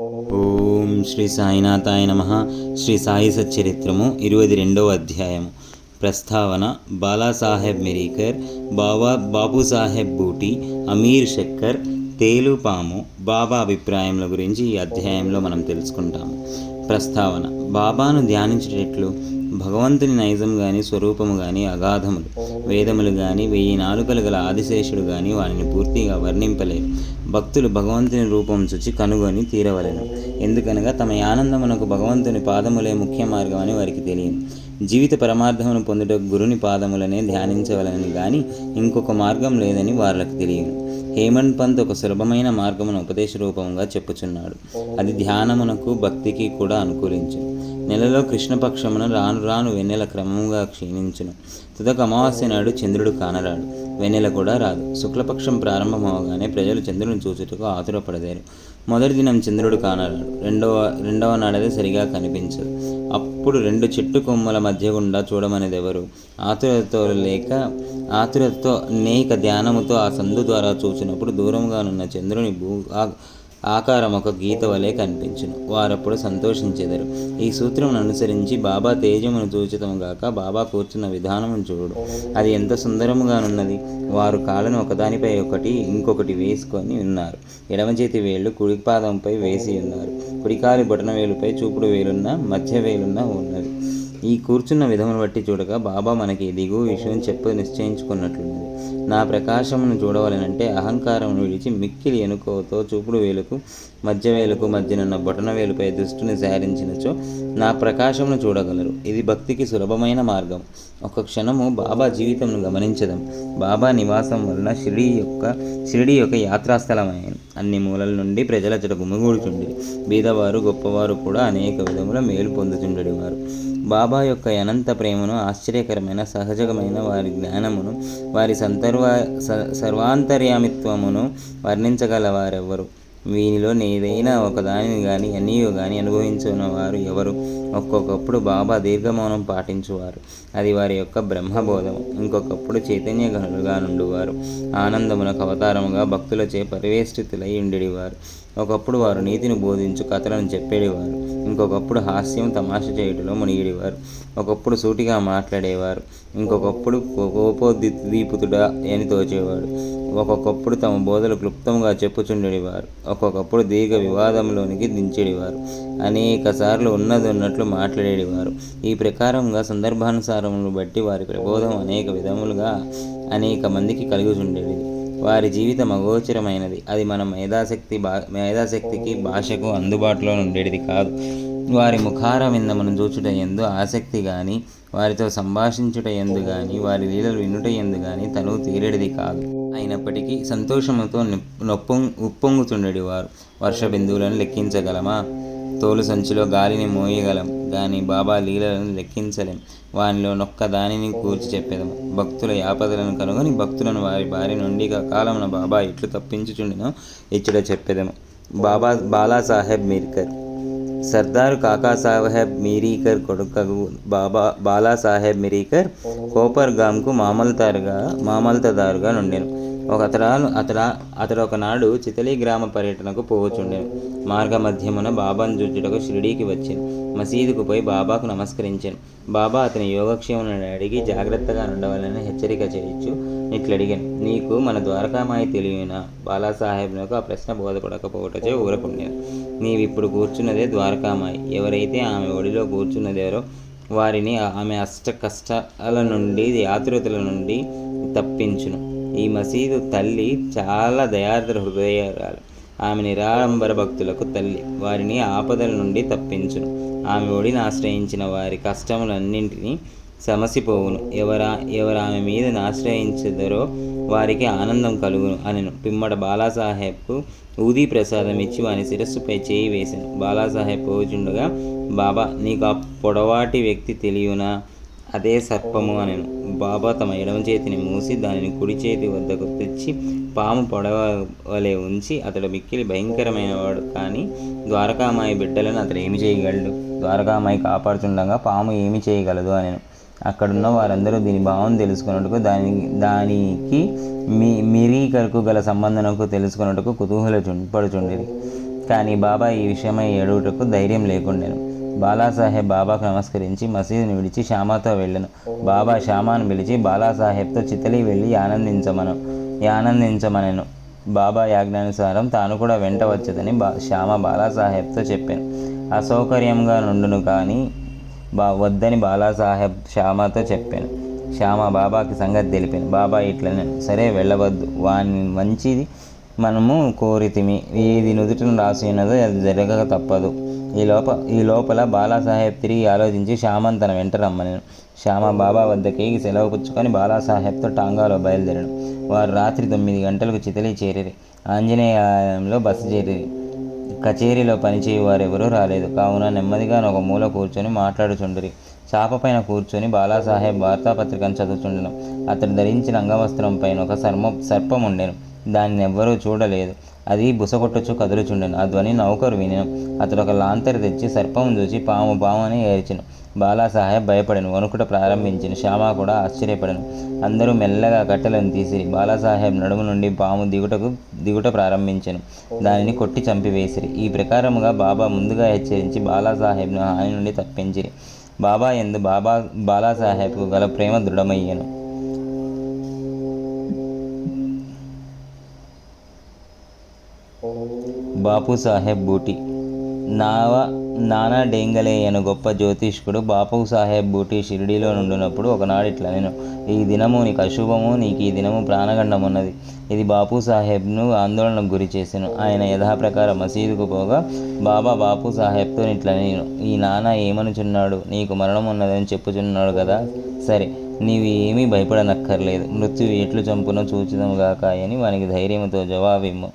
ఓం శ్రీ సాయినాథాయ నమ. శ్రీ సాయి సచ్చరిత్రము ఇరవై రెండవ అధ్యాయము. ప్రస్తావన బాలాసాహెబ్ మిరీకర్ బాబా బాబుసాహెబ్ బూటి అమీర్ శక్కర్ తేలుపాము బాబా అభిప్రాయముల గురించి ఈ అధ్యాయంలో మనం తెలుసుకుంటాము. ప్రస్తావన బాబాను ధ్యానించేటట్లు భగవంతుని నైజం గాని స్వరూపము గాని అగాధములు వేదములు గాని వెయ్యి నాలుకలు గల ఆదిశేషుడు గాని వారిని పూర్తిగా వర్ణింపలేరు. భక్తులు భగవంతుని రూపం చూచి కనుగొని తీరవలెను. ఎందుకనగా తమ ఆనందమునకు భగవంతుని పాదములే ముఖ్య మార్గం అని వారికి తెలియదు. జీవిత పరమార్థమును పొందుట గురుని పాదములనే ధ్యానించవలనని కానీ ఇంకొక మార్గం లేదని వారికి తెలియదు. హేమంత్ పంత్ ఒక సులభమైన మార్గమును ఉపదేశ రూపంగా చెప్పుచున్నాడు. అది ధ్యానమునకు భక్తికి కూడా అనుకూలించు నెలలో కృష్ణపక్షమున రాను రాను వెన్నెల క్రమంగా క్షీణించును. తుదక అమావాస్య నాడు చంద్రుడు కానరాడు. వెన్నెల కూడా రాదు. శుక్లపక్షం ప్రారంభమవగానే ప్రజలు చంద్రుని చూచుటకు ఆతురపడదేరు మొదటి దినం చంద్రుడు కానరాడు. రెండవ రెండవ నాడది సరిగా కనిపించదు. అప్పుడు రెండు చెట్టు కొమ్మల మధ్య గుండా చూడమనేది ఎవరు ఆతురతతో లేక ఆతురతతో అనేక ధ్యానముతో ఆ సందు ద్వారా చూసినప్పుడు దూరంగానున్న చంద్రుని భూ ఆకారం ఒక గీత వలె కనిపించును. వారప్పుడు సంతోషించెదరు. ఈ సూత్రమును అనుసరించి బాబా తేజమును సూచితము గాక బాబా కూర్చున్న విధానమును చూడు. అది ఎంత సుందరముగానున్నది. వారు కాళ్ళను ఒకదానిపై ఒకటి ఇంకొకటి వేసుకొని ఉన్నారు. ఎడమ చేతి వేళ్ళు కుడి పాదంపై వేసి ఉన్నారు. కుడికాలి బొటన వేలుపై చూపుడు వేలున్న మధ్య వేలున్న ఉన్నది ఈ కూర్చున్న విధమును బట్టి చూడగా బాబా మనకి దిగువ విషయం చెప్ప నిశ్చయించుకున్నట్లున్నది. నా ప్రకాశమును చూడవలనంటే అహంకారమును విడిచి మిక్కిలి ఎనుకోతో చూపుడు వేలకు మధ్యవేలకు మధ్యనున్న బొటన వేలుపై దృష్టిని సారించినచో నా ప్రకాశమును చూడగలరు. ఇది భక్తికి సులభమైన మార్గం. ఒక క్షణము బాబా జీవితంను గమనించడం బాబా నివాసం వలన షిరిడి యొక్క షిరిడి యొక్క యాత్రాస్థలమైంది అన్ని మూలల నుండి ప్రజల చెట గుమిగూడుచుండి. బీదవారు గొప్పవారు కూడా అనేక విధముల మేలు పొందుచుండేవారు బాబా యొక్క అనంత ప్రేమను ఆశ్చర్యకరమైన సహజమైన వారి జ్ఞానమును వారి సంతర్వ స- సర్వాంతర్యామిత్వమును వర్ణించగల వారెవ్వరు వీనిలో ఏదైనా ఒకదానిని కానీ అన్నీయో కానీ అనుభవించిన వారు ఎవరు? ఒక్కొక్కప్పుడు బాబా దీర్ఘమౌనం పాటించువారు. అది వారి యొక్క బ్రహ్మబోధం ఇంకొకప్పుడు చైతన్యగనులుగా నుండివారు. ఆనందమునకు అవతారముగా భక్తులచే పరివేష్టితులై ఉండేవారు ఒకప్పుడు వారు నీతిని బోధించు కథలను చెప్పేవారు ఇంకొకప్పుడు హాస్యం తమాష చేయుటలో మునిగిడేవారు. ఒకప్పుడు సూటిగా మాట్లాడేవారు. ఇంకొకప్పుడు కోపోద్దీపుతుడా అని తోచేవాడు. ఒక్కొక్కప్పుడు తమ బోధలు క్లుప్తంగా చెప్పుచుండేవారు. ఒక్కొక్కప్పుడు దీర్ఘ వివాదంలోనికి దించేడివారు అనేక సార్లు ఉన్నది ఉన్నట్లు మాట్లాడేవారు. ఈ ప్రకారంగా సందర్భానుసారములను బట్టి వారి ప్రబోధం అనేక విధములుగా అనేక మందికి కలుగుచుండేది. వారి జీవితం అగోచరమైనది. అది మన మేధాశక్తి బా మేధాశక్తికి భాషకు అందుబాటులో ఉండేది కాదు. వారి ముఖార విందమును చూచుట ఎందు ఆసక్తి కానీ వారితో సంభాషించుట ఎందు కానీ వారి లీలలు వినుట ఎందు కానీ తను తీరేడిది కాదు. అయినప్పటికీ సంతోషముతో నొప్పొ ఉప్పొంగుతుండేది వారు. వర్ష బిందువులను లెక్కించగలమా? తోలు సంచిలో గాలిని మోయగలం. కానీ బాబా లీలలను లెక్కించలేం. వానిలో నొక్క దానిని కూర్చి చెప్పేదము. భక్తుల యాపదలను కనుగొని భక్తులను వారి బారి నుండి కాలమున బాబా ఇట్లు తప్పించుచుండినో ఇచ్చట చెప్పేదము. బాబా బాలాసాహెబ్ మీర్కర్. సర్దార్ కాకాసాహెబ్ మీరీకర్ కొడుకు బాబా బాలాసాహెబ్ మిరీకర్ కోపర్గాంకు మామల్తారుగా మామల్తదారుగా నుండెను ఒక అతడాను అతడ అతడు ఒకనాడు చితలి గ్రామ పర్యటనకు పోవచుండెను మార్గ మధ్యమున బాబాను చూచుటకు షిరిడీకి వచ్చాను. మసీదుకు పోయి బాబాకు నమస్కరించాను. బాబా అతని యోగక్షేమను అడిగి జాగ్రత్తగా ఉండవాలని హెచ్చరిక చేయొచ్చు ఇట్లడిగాను నీకు మన ద్వారకామాయి తెలియన? బాలాసాహెబ్నకు ఆ ప్రశ్న బోధపడకపోవటచే ఊరకుండాను. నీవిప్పుడు కూర్చున్నదే ద్వారకామాయి. ఎవరైతే ఆమె ఒడిలో కూర్చున్నదేరో వారిని ఆమె అష్ట కష్టాల నుండి యాతృతుల నుండి తప్పించును. ఈ మసీదు తల్లి చాలా దయార్ద్ర హృదయాలు. ఆమె నిరాడంబర భక్తులకు తల్లి. వారిని ఆపదల నుండి తప్పించును. ఆమె ఒడిని ఆశ్రయించిన వారి కష్టములన్నింటినీ సమసిపోవును. ఎవరా ఎవరు ఆమె మీదని ఆశ్రయించదరో వారికి ఆనందం కలుగును అనెను. పిమ్మట బాలాసాహెబ్కు ఊదీ ప్రసాదం ఇచ్చి వాని శిరస్సుపై చేయి వేశాను బాలాసాహెబ్ పోచుండగా బాబా నీకు ఆ పొడవాటి వ్యక్తి తెలియనా? అదే సర్పము అనెను. బాబా తమ ఎడమ చేతిని మూసి దానిని కుడి చేతి వద్దకు తెచ్చి పాము పొడవ వలె ఉంచి అతడు మిక్కిలి భయంకరమైన వాడు కానీ ద్వారకామాయి బిడ్డలను అతడు ఏమి చేయగలడు? ద్వారకామాయి కాపాడుతుండగా పాము ఏమి చేయగలదు అనెను. అక్కడున్న వారందరూ దీని భావం తెలుసుకున్నట్టుకు దాని దానికి మీ మిరీకరకు గల సంబంధనకు తెలుసుకున్నట్టుకు కుతూహల పడుచుండేది కానీ బాబా ఈ విషయమై ఏడుటకు ధైర్యం లేకుండాను. బాలాసాహెబ్ బాబాకు నమస్కరించి మసీదును విడిచి శ్యామతో వెళ్ళను. బాబా శ్యామాను పిలిచి బాలాసాహెబ్తో చితలి వెళ్ళి ఆనందించమను ఆనందించమనెను. బాబా యాజ్ఞానుసారం తాను కూడా వెంట వచ్చదని బా శ్యామ బాలాసాహెబ్తో చెప్పాను. అసౌకర్యంగా నుండును కానీ బా వద్దని బాలాసాహెబ్ శ్యామతో చెప్పాను. శ్యామ బాబాకి సంగతి తెలిపాను. బాబా ఇట్లనే సరే వెళ్ళవద్దు. వాని మంచిది మనము కోరితిమి. ఏది నుదుటిని రాసి ఉన్నదో అది జరగక తప్పదు. ఈ లోప ఈ లోపల బాలాసాహెబ్ తిరిగి ఆలోచించి శ్యామన్ తన వెంట రమ్మని శ్యామ బాబా వద్దకి సెలవు పుచ్చుకొని బాలాసాహెబ్తో టాంగాలో బయలుదేరడం. వారు రాత్రి తొమ్మిది గంటలకు చితలి చేరిరి. ఆంజనేయాలయంలో బస చేరిరి కచేరీలో పనిచేయు వారెవరూ రాలేదు. కావున నెమ్మదిగా ఒక మూల కూర్చొని మాట్లాడుచుండిరి. చాప పైన కూర్చొని బాలాసాహెబ్ వార్తాపత్రికను చదువుచుండెను. అతడు ధరించిన అంగవస్త్రం పైన ఒక సర్మ సర్పం ఉండెను దానిని ఎవ్వరూ చూడలేదు. అది బుసగొట్టొచ్చు కదులుచుండెను. ఆ ధ్వని నౌకరు వినెను. అతడు ఒక లాంతరు తెచ్చి సర్పం చూసి పాము పాము అని ఏడ్చెను. బాలాసాహెబ్ భయపడను. వణుకుట ప్రారంభించను. శ్యామ కూడా ఆశ్చర్యపడను. అందరూ మెల్లగా కట్టెలను తీసిరి. బాలాసాహెబ్ నడుము నుండి పాము దిగుటకు దిగుట ప్రారంభించను. దానిని కొట్టి చంపివేసిరి. ఈ ప్రకారముగా బాబా ముందుగా హెచ్చరించి బాలాసాహెబ్ను హాని నుండి తప్పించిరి. బాబా ఎందు బాబా బాలాసాహెబ్కు గల ప్రేమ దృఢమయ్యెను. బాపు సాహెబ్ బూటి. నావ నానా డేంగలే అను గొప్ప జ్యోతిష్కుడు. బాపు సాహెబ్ బూటి షిరిడీలో నుండినప్పుడు ఒకనాడు ఇట్లా నేను ఈ దినము నీకు అశుభము నీకు ఈ దినము ప్రాణగండం ఉన్నది ఇది బాపు సాహెబ్ను ఆందోళనకు గురి చేశాను. ఆయన యథాప్రకారం మసీదుకు పోగా బాబా బాపు సాహెబ్తో ఇట్లా నేను. ఈ నాన్న ఏమనుచున్నాడు? నీకు మరణం ఉన్నదని చెప్పుచున్నాడు కదా? సరే నీవు ఏమీ భయపడనక్కర్లేదు. మృత్యు ఎట్లు చంపునో చూచిదముగాక అని వానికి ధైర్యంతో జవాబిమ్ము.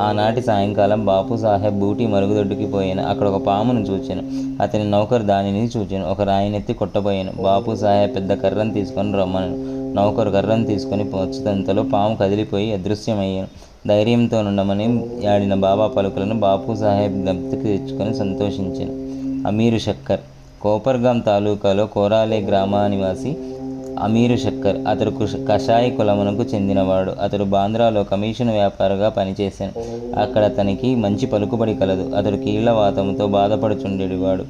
ఆనాటి సాయంకాలం బాపు సాహెబ్ బూటి మరుగుదొడ్డుకి పోయాను. అక్కడ ఒక పామును చూచాను. అతని నౌకరు దానిని చూచాను. ఒక రాయినెత్తి కొట్టబోయాను. బాపు సాహెబ్ పెద్ద కర్రను తీసుకొని రమ్మను నౌకరు కర్రను తీసుకొని వచ్చేంతలో పాము కదిలిపోయి అదృశ్యమయ్యాను. ధైర్యంతో ఉండమని ఆడిన బాబా పలుకులను బాపు సాహెబ్ జ్ఞప్తికి తెచ్చుకొని సంతోషించాను. అమీరు షక్కర్ కోపర్గాం తాలూకాలో కోరాలే గ్రామ నివాసి అమీరు షక్కర్ అతడు కుష- కషాయ కులమునకు చెందినవాడు. అతడు బాంద్రాలో కమిషన్ వ్యాపారిగా పనిచేశాను. అక్కడ అతనికి మంచి పలుకుబడి కలదు. అతడు కీళ్ళవాతంతో బాధపడుచుండేవాడు.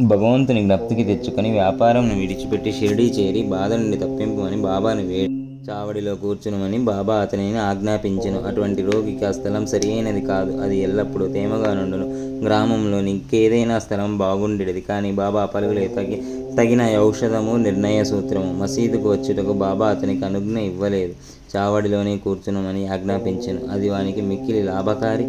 భగవంతుని జ్ఞప్తికి తెచ్చుకొని వ్యాపారంను విడిచిపెట్టి షిరిడీ చేరి బాధ నుండి తప్పింపుమని బాబాను వే చావడిలో కూర్చునమని బాబా అతనిని ఆజ్ఞాపించను. అటువంటి రోగికి ఆ స్థలం సరియైనది కాదు. అది ఎల్లప్పుడూ తేమగా నుండును. గ్రామంలోని ఇంకేదైనా స్థలం బాగుండేది. కానీ బాబా పలుగులే తగి తగిన ఔషధము నిర్ణయ సూత్రము మసీదుకు వచ్చుటకు బాబా అతనికి అనుజ్ఞ ఇవ్వలేదు. చావడిలోనే కూర్చునమని ఆజ్ఞాపించను. అది వానికి మిక్కిలి లాభకారి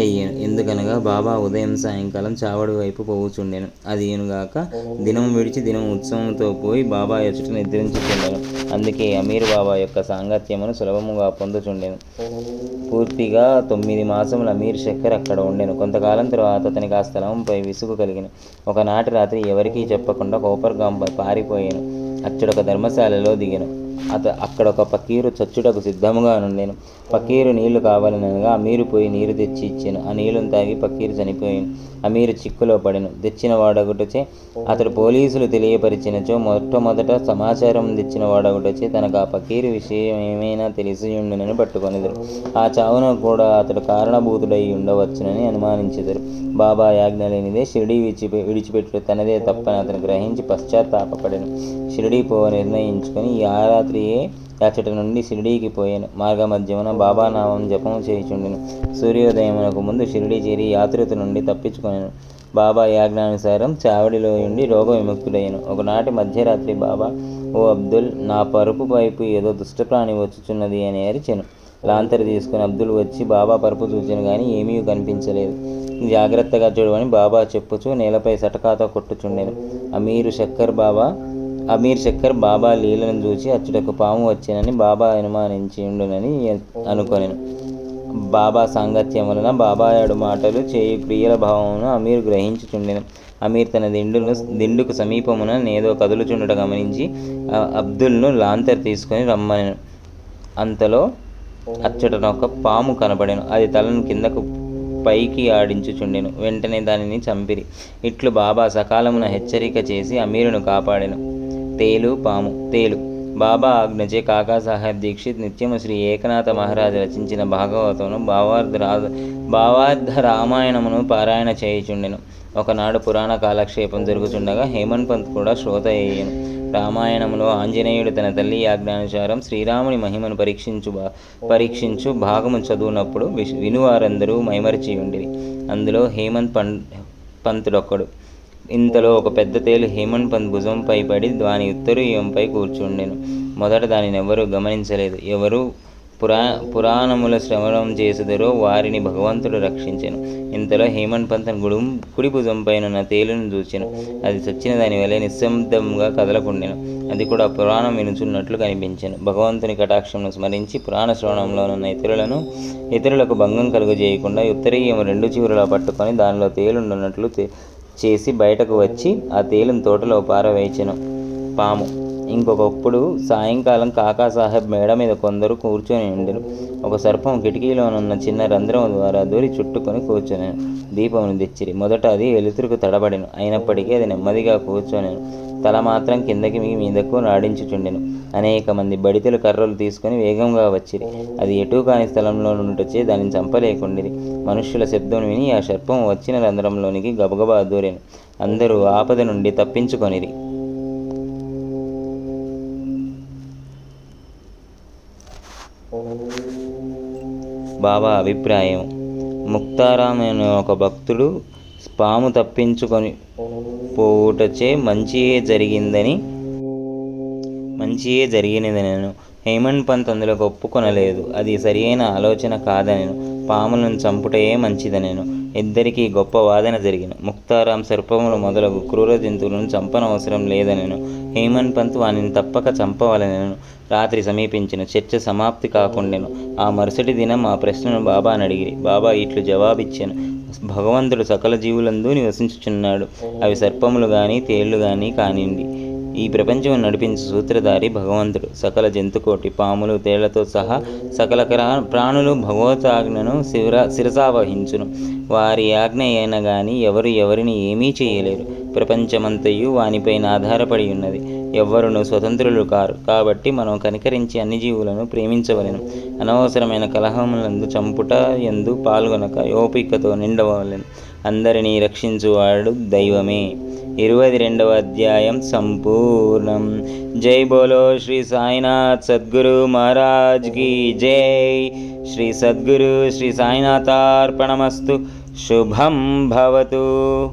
అయ్యాను ఎందుకనగా బాబా ఉదయం సాయంకాలం చావడి వైపు పోవుచుండెను. అది ఏనుగాక దినం విడిచి దినం ఉత్సవంతో పోయి బాబా ఎచుట నిద్రించుచుండెను. అందుకే అమీర్ బాబా యొక్క సాంగత్యమును సులభముగా పొందుచుండెను. పూర్తిగా తొమ్మిది మాసములు అమీర్ శక్కర్ అక్కడ ఉండెను. కొంతకాలం తర్వాత అతనికి ఆ స్థలంపై విసుగు కలిగిన ఒకనాటి రాత్రి ఎవరికీ చెప్పకుండా కోపర్గాంపై పారిపోయాను. అచ్చడొక ధర్మశాలలో దిగాను. అత అక్కడ ఒక పకీరు చచ్చుటకు సిద్ధముగా నుండెను పకీరు నీళ్ళు కావాలనగా మీరు పోయి నీరు తెచ్చి ఇచ్చాను. ఆ నీళ్ళను తాగి పకీరు చనిపోయాను. అమీరు చిక్కులో పడెను. తెచ్చిన వాడగుటచే అతడు పోలీసులు తెలియపరిచినచో మొట్టమొదట సమాచారం తెచ్చిన వాడగుటచే తనకు ఆ పకీరు విషయం ఏమైనా తెలిసి ఉండునని పట్టుకొనిదరు. ఆ చావున కూడా అతడు కారణభూతుడై ఉండవచ్చునని అనుమానించెదరు. బాబా యాజ్ఞ లేనిదే షిరిడీ విడిచి విడిచిపెట్టు తనదే తప్పని అతను గ్రహించి పశ్చాత్తాపడెను షిరిడీ పో నిర్ణయించుకొని ఈ ఆ రాత్రియే అచ్చట నుండి షిరిడీకి పోయాను. మార్గమధ్యమున బాబా నామం జపం చేయుచుండెను. సూర్యోదయమునకు ముందు షిరిడీ చేరి యాత్రిత నుండి తప్పించుకున్నాను బాబా యాజ్ఞానుసారం చావడిలో ఉండి రోగ విముక్తుడయ్యను ఒకనాటి మధ్యరాత్రి బాబా ఓ అబ్దుల్ నా పరుపు వైపు ఏదో దుష్టప్రాణి వచ్చుచున్నది అని అరిచెను. లాంతరి తీసుకుని అబ్దుల్ వచ్చి బాబా పరుపు చూచాను కానీ ఏమీ కనిపించలేదు. జాగ్రత్తగా చూడమని బాబా చెప్పుచూ నేలపై సటకాతో కొట్టుచుండెను. అమీరు శక్కర్ బాబా అమీర్ శక్కర్ బాబా లీలను చూసి అచ్చుటకు పాము వచ్చానని బాబా అనుమానించి ఉండునని అనుకొనెను. బాబా సాంగత్యం వలన బాబాయాడు మాటలు చేయి ప్రియల భావమును అమీర్ గ్రహించుచుండెను. అమీర్ తన దిండును దిండుకు సమీపమున నేదో కదులుచుండట గమనించి ఆ అబ్దుల్ను లాంతర్ తీసుకొని రమ్మనెను. అంతలో అచ్చటన ఒక పాము కనబడెను. అది తలను కిందకు పైకి ఆడించుచుండెను. వెంటనే దానిని చంపిరి. ఇట్లు బాబా సకాలమున హెచ్చరిక చేసి అమీరును కాపాడెను. తేలు పాము తేలు. బాబా ఆజ్ఞచే కాకాసాహెబ్ దీక్షిత్ నిత్యము శ్రీ ఏకనాథ మహారాజు రచించిన భాగవతమును భావార్థ రా భావార్థ రామాయణమును పారాయణ చేయుచుండెను. ఒకనాడు పురాణ కాలక్షేపం జరుగుతుండగా హేమంత్ పంత్ కూడా శ్రోత అయ్యాను. రామాయణంలో ఆంజనేయుడు తన తల్లి ఆజ్ఞానుసారం శ్రీరాముని మహిమను పరీక్షించు భా పరీక్షించు భాగము చదువునప్పుడు విష్- వినువారందరూ మైమరిచి ఉండిరి అందులో హేమంత్ పం పంతుడొక్కడు. ఇంతలో ఒక పెద్ద తేలు హేమంత్ పంత్ భుజంపై పడి దాని ఉత్తరీయంపై కూర్చుండెను. మొదట దానిని ఎవరూ గమనించలేదు. ఎవరు పురా పురాణముల శ్రవణం చేసేదరో వారిని భగవంతుడు రక్షించెను. ఇంతలో హేమంత్ పంత్ గుడు కుడి భుజంపైనున్న తేలును చూచెను. అది చచ్చిన దాని వలె నిశ్శబ్దంగా కదలకుండెను. అది కూడా పురాణం వినుచున్నట్లు కనిపించెను. భగవంతుని కటాక్షమును స్మరించి పురాణ శ్రవణంలోనున్న ఇతరులను ఇతరులకు భంగం కలుగజేయకుండా ఉత్తరీయం రెండు చివరలా పట్టుకొని దానిలో తేలుండున్నట్లు చేసి బయటకు వచ్చి ఆ తేలును తోటలో పారవేచెను పాము. ఇంకొకప్పుడు సాయంకాలం కాకాసాహెబ్ మేడ మీద కొందరు కూర్చొని ఉండెను ఒక సర్పం కిటికీలోనున్న చిన్న రంధ్రం ద్వారా దూరి చుట్టుకొని కూర్చొని దీపమును తెచ్చిరి. మొదట అది వెలుతురుకు తడబడిను. అయినప్పటికీ అది నెమ్మదిగా కూర్చొని తల మాత్రం కిందకి మీ మీదకు నాడించుచుండెను. అనేక మంది బడితెలు కర్రలు తీసుకొని వేగంగా వచ్చిరి. అది ఎటు కాని స్థలంలో నుండొచ్చే దానిని చంపలేకుండిరి. మనుష్యుల శబ్దం విని ఆ సర్పం వచ్చిన రంధ్రంలోనికి గబగబా దూరెను. అందరూ ఆపద నుండి తప్పించుకొనిరి. బాబా అభిప్రాయం ముక్తారాం అనే ఒక భక్తుడు పాము తప్పించుకొని పోవుటచే మంచియే జరిగిందని మంచియే జరిగినదనను హేమంత్ పంత్ అందులో ఒప్పుకొనలేదు. అది సరియైన ఆలోచన కాదనేను. పాములను చంపుటయే మంచిదనేను. ఇద్దరికీ గొప్ప వాదన జరిగిన. ముక్తారాం సర్పములు మొదలగు క్రూర జంతువులను చంపనవసరం లేదనెను. హేమంత్ పంత్ వానిని తప్పక చంపవలనెను. రాత్రి సమీపించిన. చర్చ సమాప్తి కాకుండాను. ఆ మరుసటి దినం ఆ ప్రశ్నను బాబాను అడిగిరి. బాబా ఇట్లు జవాబిచ్చాను. భగవంతుడు సకల జీవులందు నివసించుచున్నాడు. అవి సర్పములు కానీ తేళ్ళు కానీ కానివ్వండి ఈ ప్రపంచం నడిపించే సూత్రధారి భగవంతుడు. సకల జంతుకోటి పాములు తేళ్ళతో సహా సకల క్రా- ప్రాణులు భగవతాజ్ఞను శిర శిరసావహించును. వారి ఆజ్ఞ అయిన గాని ఎవరు ఎవరిని ఏమీ చేయలేరు. ప్రపంచమంతయు వానిపైన ఆధారపడి ఉన్నది. ఎవ్వరును స్వతంత్రులు కారు. కాబట్టి మనం కనికరించి అన్ని జీవులను ప్రేమించవలను. అనవసరమైన కలహములందు చంపుట ఎందు పాల్గొనక ఓపికతో నిండవలను. అందరినీ రక్షించువాడు దైవమే. ఇరవై రెండవ అధ్యాయం సంపూర్ణం. జై బోలో శ్రీ సాయినాథ్ సద్గురు మహారాజ్కి జై. శ్రీ సద్గురు శ్రీ సాయినాథార్పణమస్తు. శుభం భవతు.